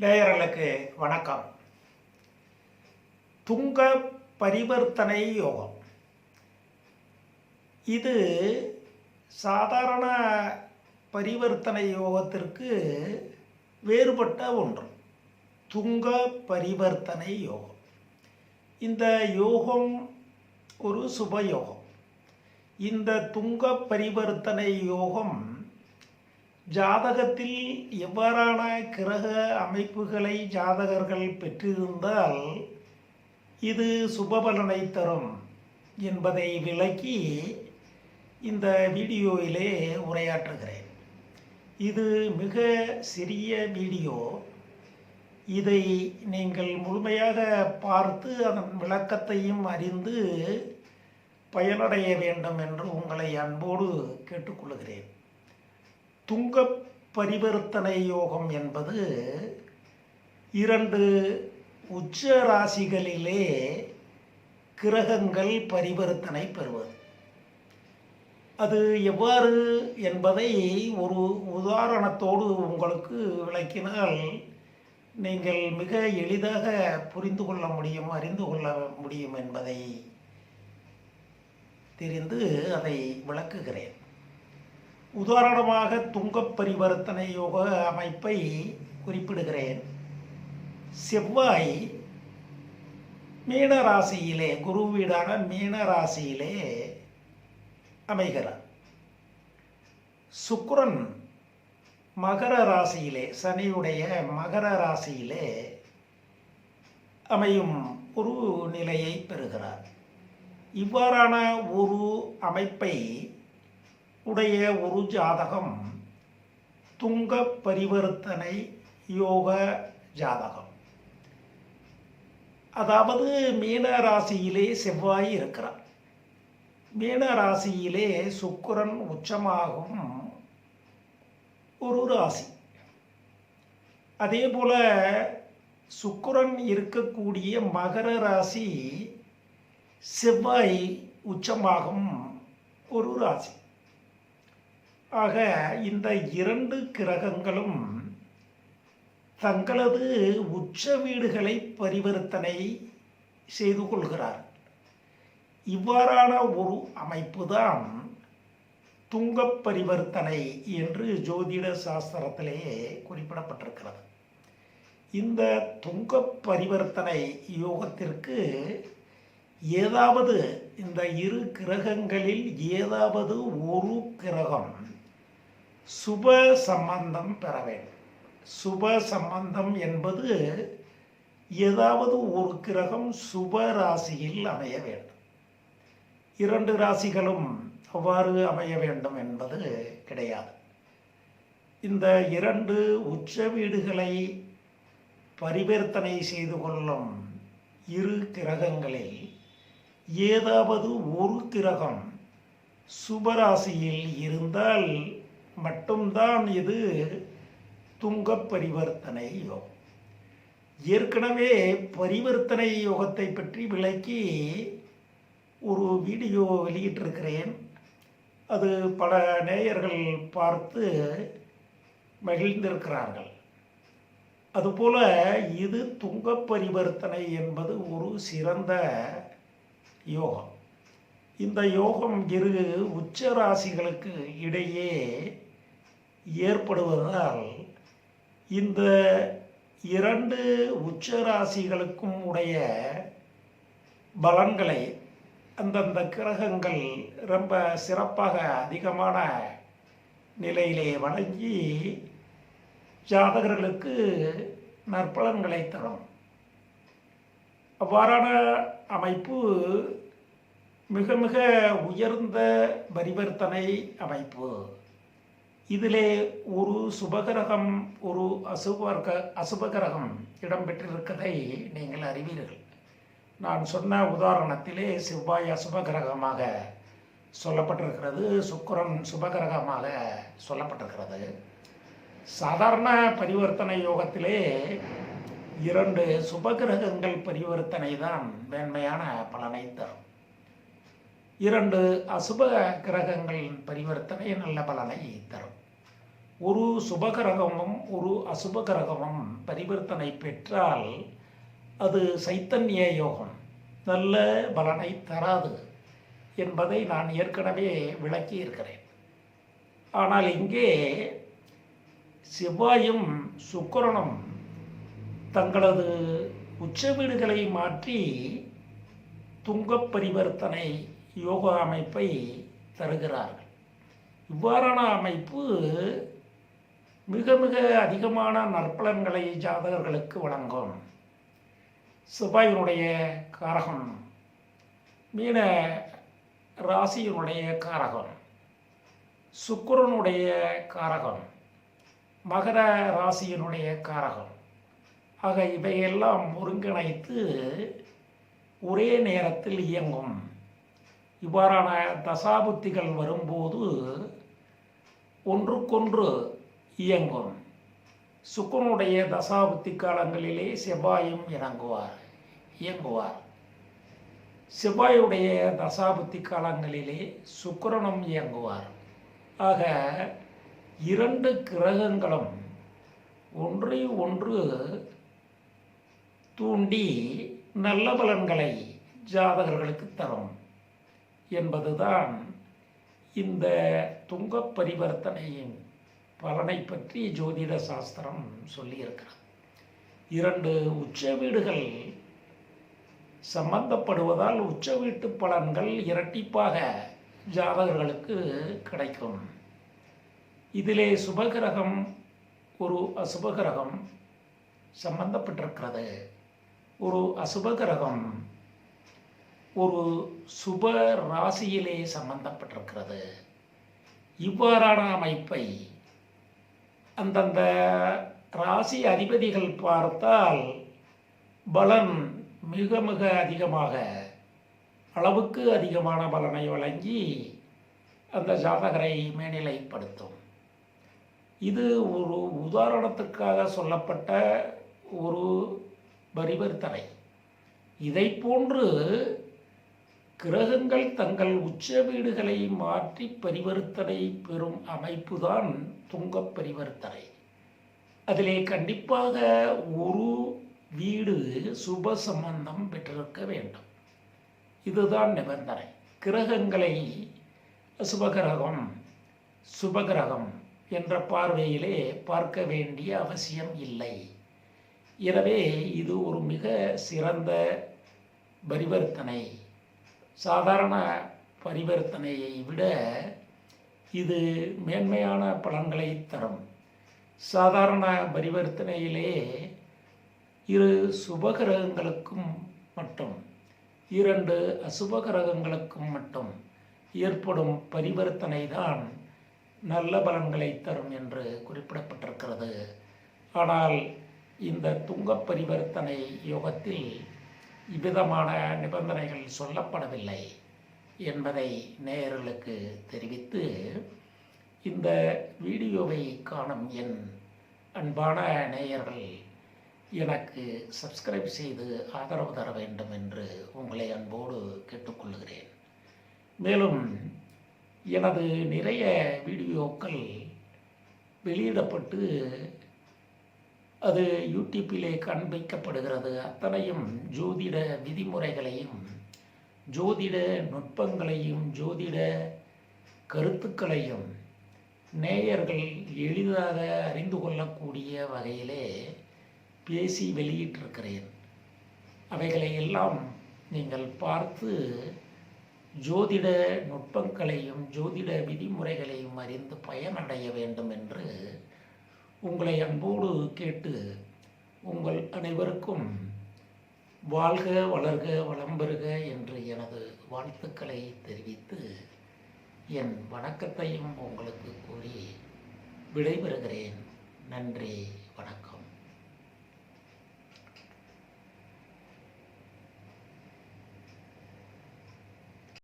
நேயர்களுக்கு வணக்கம். துங்க பரிவர்த்தனை யோகம். இது சாதாரண பரிவர்த்தனை யோகத்திற்கு வேறுபட்ட ஒன்று. துங்க பரிவர்த்தனை யோகம். இந்த யோகம் ஒரு சுப யோகம். இந்த துங்க பரிவர்த்தனை யோகம் ஜாதகத்தில் எவ்வாறான கிரக அமைப்புகளை ஜாதகர்கள் பெற்றிருந்தால் இது சுபபலனை தரும் என்பதை விளக்கி இந்த வீடியோவிலே உரையாற்றுகிறேன். இது மிக சிறிய வீடியோ. இதை நீங்கள் முழுமையாக பார்த்து அதன் விளக்கத்தையும் அறிந்து பயனடைய வேண்டும் என்று உங்களை அன்போடு கேட்டுக்கொள்கிறேன். துங்க பரிவர்த்தனை யோகம் என்பது இரண்டு உச்ச ராசிகளிலே கிரகங்கள் பரிவர்த்தனை பெறுவது. அது எவ்வாறு என்பதை ஒரு உதாரணத்தோடு உங்களுக்கு விளக்கினால் நீங்கள் மிக எளிதாக புரிந்து கொள்ள முடியும் அறிந்து கொள்ள முடியும் என்பதை தெரிந்து அதை விளக்குகிறேன். உதாரணமாக துங்க பரிவர்த்தனை யோக அமைப்பை குறிப்பிடுகிறேன். செவ்வாய் மீன ராசியிலே குரு வீடான மீன ராசியிலே அமைகிறார். சுக்கரன் மகர ராசியிலே சனியுடைய மகர ராசியிலே அமையும் ஒரு நிலையை பெறுகிறார். இவ்வாறான ஒரு அமைப்பை உடைய ஒரு ஜாதகம் துங்க பரிவர்த்தனை யோக ஜாதகம். அதாவது மீன ராசியிலே செவ்வாய் இருக்கிறார். மீன ராசியிலே சுக்கிரன் உச்சமாகும் ஒரு ராசி. அதே போல சுக்கரன் இருக்கக்கூடிய மகர ராசி செவ்வாய் உச்சமாகும் ஒரு ராசி. ஆக இந்த இரண்டு கிரகங்களும் தங்களது உச்ச வீடுகளை பரிவர்த்தனை செய்து கொள்கிறார். இவ்வாறான ஒரு அமைப்புதான் துங்க பரிவர்த்தனை என்று ஜோதிட சாஸ்திரத்திலே குறிப்பிடப்பட்டிருக்கிறது. இந்த துங்க பரிவர்த்தனை யோகத்திற்கு ஏதாவது இந்த இரு கிரகங்களில் ஏதாவது ஒரு கிரகம் சுப சம்பந்தம் பெற வேண்டும். சுப சம்பந்தம் என்பது ஏதாவது ஒரு கிரகம் சுப ராசியில் அமைய வேண்டும். இரண்டு ராசிகளும் அவ்வாறு அமைய வேண்டும் என்பது கிடையாது. இந்த இரண்டு உச்ச வீடுகளை பரிவர்த்தனை செய்து கொள்ளும் இரு கிரகங்களில் ஏதாவது ஒரு கிரகம் சுபராசியில் இருந்தால் மட்டும்தான் இது துங்க பரிவர்த்தனை யோகம் ஏற்கனவே பரிவர்த்தனை யோகத்தை பற்றி விளக்கி ஒரு வீடியோ வெளியிட்டிருக்கிறேன். அது பல நேயர்கள் பார்த்து மகிழ்ந்திருக்கிறார்கள். அதுபோல இது துங்க பரிவர்த்தனை என்பது ஒரு சிறந்த யோகம். இந்த யோகம் இரு உச்ச ராசிகளுக்கு இடையே ஏற்படுவதால் இந்த இரண்டு உச்ச ராசிகளுக்கும் உடைய பலன்களை அந்தந்த கிரகங்கள் ரொம்ப சிறப்பாக அதிகமான நிலையிலே வழங்கி ஜாதகர்களுக்கு நற்பலன்களை தரும். அவ்வாறான அமைப்பு மிக மிக உயர்ந்த பரிவர்த்தனை அமைப்பு. இதிலே ஒரு சுபகிரகம் ஒரு அசுபர்க அசுபகிரகம் இடம்பெற்றிருக்கதை நீங்கள் அறிவீர்கள் நான் சொன்ன உதாரணத்திலே செவ்வாய் அசுபகிரகமாக சொல்லப்பட்டிருக்கிறது சுக்கரன் சுபகிரகமாக சொல்லப்பட்டிருக்கிறது சாதாரண பரிவர்த்தனை யோகத்திலே இரண்டு சுபகிரகங்கள் பரிவர்த்தனை தான் மேன்மையான பலனை தரும் இரண்டு அசுப கிரகங்களின் பரிவர்த்தனை நல்ல பலனை தரும் ஒரு சுபகிரகமும் ஒரு அசுபகிரகமும் பரிவர்த்தனை பெற்றால் அது சைத்தன்ய யோகம். நல்ல பலனை தராது என்பதை நான் ஏற்கனவே விளக்கி இருக்கிறேன். ஆனால் இங்கே செவ்வாயும் சுக்கரனும் தங்களது உச்ச வீடுகளை மாற்றி துங்க பரிவர்த்தனை யோகா அமைப்பை தருகிறார்கள். இவ்வாறான அமைப்பு மிக மிக அதிகமான நற்பலன்களை ஜாதகர்களுக்கு வழங்கும். செவ்வாயினுடைய காரகம் மீன ராசியினுடைய காரகம் சுக்கரனுடைய காரகம் மகர ராசியினுடைய காரகம். ஆக இவையெல்லாம் ஒருங்கிணைத்து ஒரே நேரத்தில் இயங்கும். இவ்வாறான தசாபுத்திகள் வரும்போது ஒன்றுக்கொன்று இயங்கும். சுக்கரனுடைய தசாபுத்தி காலங்களிலே செவ்வாயும் இறங்குவார் இயங்குவார். செவ்வாயுடைய தசாபுத்தி காலங்களிலே சுக்கரனும் இயங்குவார். ஆக இரண்டு கிரகங்களும் ஒன்றை ஒன்று தூண்டி நல்ல பலன்களை ஜாதகர்களுக்கு தரும் என்பதுதான் இந்த துங்க பரிவர்த்தனையின் பலனை பற்றி ஜோதிட சாஸ்திரம் சொல்லியிருக்கிறது. இரண்டு உச்ச வீடுகள் சம்பந்தப்படுவதால் உச்ச வீட்டு பலன்கள் இரட்டிப்பாக ஜாதகர்களுக்கு கிடைக்கும். இதிலே சுபகிரகம் ஒரு அசுபகிரகம் சம்பந்தப்பட்டிருக்கிறது. ஒரு அசுபகிரகம் ஒரு சுப ராசியிலே சம்பந்தப்பட்டிருக்கிறது. இவ்வாறான அமைப்பை அந்தந்த ராசி அதிபதிகள் பார்த்தால் பலன் மிக மிக அதிகமாக அளவுக்கு அதிகமான பலனை வழங்கி அந்த ஜாதகரை மேனிலைப்படுத்தும் இது ஒரு உதாரணத்திற்காக சொல்லப்பட்ட ஒரு பரிவர்த்தனை. இதை போன்று கிரகங்கள் தங்கள் உச்ச வீடுகளை மாற்றி பரிவர்த்தனை பெறும் அமைப்புதான் துங்கப் பரிவர்த்தனை. அதிலே கண்டிப்பாக ஒரு வீடு சுப சம்பந்தம் பெற்றிருக்க வேண்டும். இதுதான் நிபந்தனை. கிரகங்களை சுபகிரகம் சுபகிரகம் என்ற பார்வையிலே பார்க்க வேண்டிய அவசியம் இல்லை. எனவே இது ஒரு மிக சிறந்த பரிவர்த்தனை. சாதாரண பரிவர்த்தனையை விட இது மேன்மையான பலன்களை தரும். சாதாரண பரிவர்த்தனையிலே இரு சுபகிரகங்களுக்கும் மட்டும் இரண்டு அசுபகிரகங்களுக்கும் மட்டும் ஏற்படும் பரிவர்த்தனை தான் நல்ல பலன்களை தரும் என்று குறிப்பிடப்பட்டிருக்கிறது. ஆனால் இந்த துங்க பரிவர்த்தனை யோகத்தில் இவ்விதமான நிபந்தனைகள் சொல்லப்படவில்லை என்பதை நேயர்களுக்கு தெரிவித்து இந்த வீடியோவை காணும் என் அன்பான நேயர்கள் எனக்கு சப்ஸ்கிரைப் செய்து ஆதரவு தர வேண்டும் என்று உங்களை அன்போடு கேட்டுக்கொள்கிறேன். மேலும் எனது நிறைய வீடியோக்கள் வெளியிடப்பட்டு அது யூடியூப்பிலே காண்பிக்கப்படுகிறது. அத்தனையும் ஜோதிட விதிமுறைகளையும் ஜோதிட நுட்பங்களையும் ஜோதிட கருத்துக்களையும் நேயர்கள் எளிதாக அறிந்து கொள்ளக்கூடிய வகையிலே பேசி வெளியிட்டிருக்கிறேன். அவைகளை எல்லாம் நீங்கள் பார்த்து ஜோதிட நுட்பங்களையும் ஜோதிட விதிமுறைகளையும் அறிந்து பயனடைய வேண்டும் என்று உங்களை அன்போடு கேட்டு உங்கள் அனைவருக்கும் வாழ்க வளர்க வளம் பெறுக என்று எனது வாழ்த்துக்களை தெரிவித்து என் வணக்கத்தையும் உங்களுக்கு கூறி விடைபெறுகிறேன். நன்றி வணக்கம்.